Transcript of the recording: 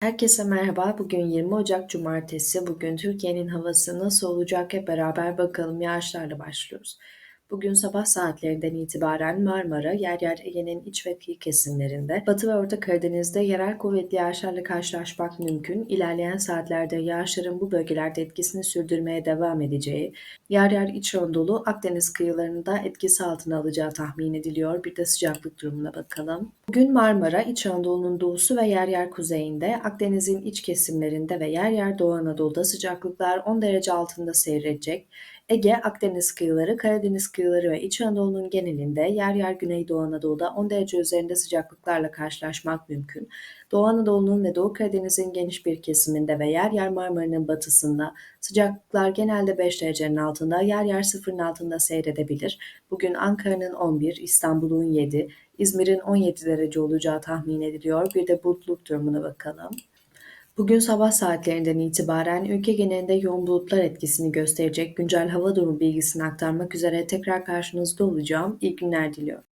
Herkese merhaba. Bugün 20 Ocak Cumartesi. Bugün Türkiye'nin havası nasıl olacak hep beraber bakalım. Yağışlarla başlıyoruz. Bugün sabah saatlerinden itibaren Marmara, yer yer Ege'nin iç ve kıyı kesimlerinde, Batı ve Orta Karadeniz'de yerel kuvvetli yağışlarla karşılaşmak mümkün. İlerleyen saatlerde yağışların bu bölgelerde etkisini sürdürmeye devam edeceği, yer yer İç Anadolu, Akdeniz kıyılarında etkisi altına alacağı tahmin ediliyor. Bir de sıcaklık durumuna bakalım. Bugün Marmara, İç Anadolu'nun doğusu ve yer yer kuzeyinde, Akdeniz'in iç kesimlerinde ve yer yer Doğu Anadolu'da sıcaklıklar 10 derece altında seyredecek. Ege, Akdeniz kıyıları, Karadeniz kıyıları ve İç Anadolu'nun genelinde yer yer Güneydoğu Anadolu'da 10 derece üzerinde sıcaklıklarla karşılaşmak mümkün. Doğu Anadolu'nun ve Doğu Karadeniz'in geniş bir kesiminde ve yer yer Marmara'nın batısında sıcaklıklar genelde 5 derecenin altında, yer yer sıfırın altında seyredebilir. Bugün Ankara'nın 11, İstanbul'un 7, İzmir'in 17 derece olacağı tahmin ediliyor. Bir de bulutluk durumuna bakalım. Bugün sabah saatlerinden itibaren ülke genelinde yoğun bulutlar etkisini gösterecek güncel hava durumu bilgisini aktarmak üzere tekrar karşınızda olacağım. İyi günler diliyorum.